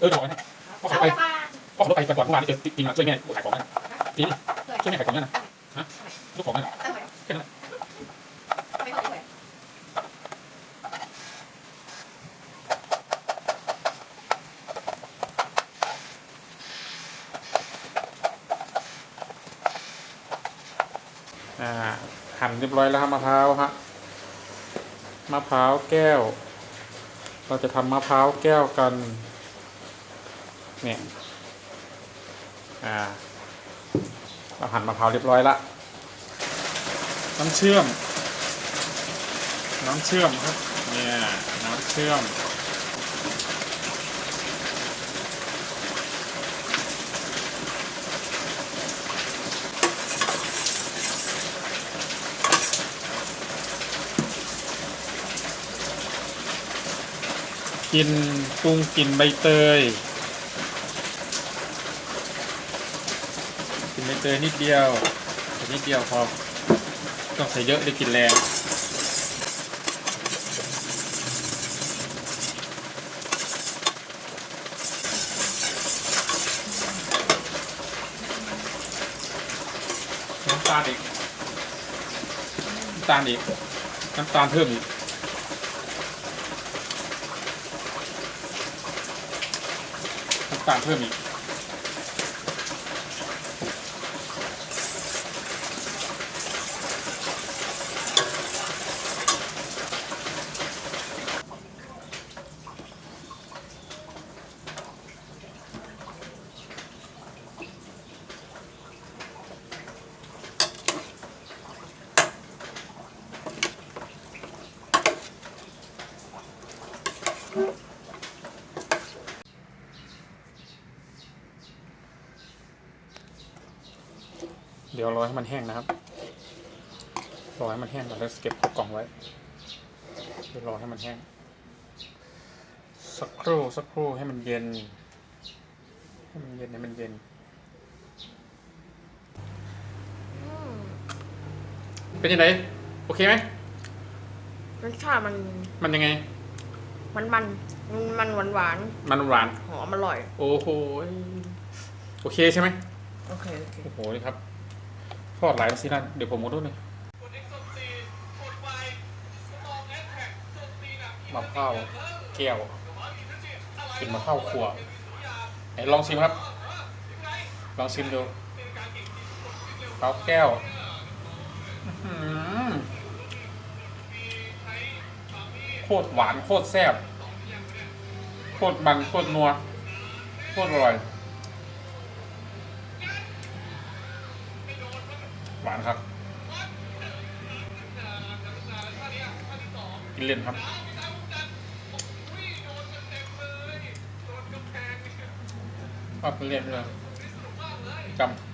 เออจะบอกนะพ่อขับรถไปพ่อขับรถไปก่อนเมื่อวานนี่เจอจริงๆอะช่วยแม่ขายของนะจริงช่วยแม่ขายของนั่นนะฮะลูกของนั่นน่ะแค่นั้นแหละอ่าหั่นเรียบร้อยแล้วครับมะพร้าวฮะมะพร้าวแก้ว เราจะทำมะพร้าวแก้วกัน เนี่ยอ่าเราหั่นมะพร้าวเรียบร้อยละน้ำเชื่อม น้ำเชื่อมครับเนี่ยน้ำเชื่อมกินปรุงกลินใบเตย กินใบ เตยนิดเดียวนิดเดียวพอต้องใส่เยอะได้กลินแรงน้ำตาลอีกน้ำตาลอีกน้ำตาลเพิ่มอีกน้ำตาลเพิ่มอีก ดี๋ยวรอให้มันแห้งนะครับ รอให้มันแห้งก่อนแล้วเก็บเข้ากล่องไว้เดี๋ยวรอให้มันแห้ง สักครู่สักครู่ให้มันเย็น ให้มันเย็นให้มันเย็นเป็นยังไงโอเคไหมรสชาติมันมันยังไง มันมันมันหวานหวานมันหวานๆหอมอร่อย โอ้โหยโอเคใช่ไหมโอเคโอเคโอ้โหนี่ครับ ทอดหลายสินะเดี๋ยวผมมาดูหน่อยมะพร้าวแก้วเป็นมะพร้าวขัวไหนลองชิมครับ ลองชิมดูมะพร้าวแก้วโคตรหวานโคตรแซ่บโคตรมันโคตรนัวโคตรอร่อย หวานครับ กินเล่นครับชอบกินเล่นเลยจำ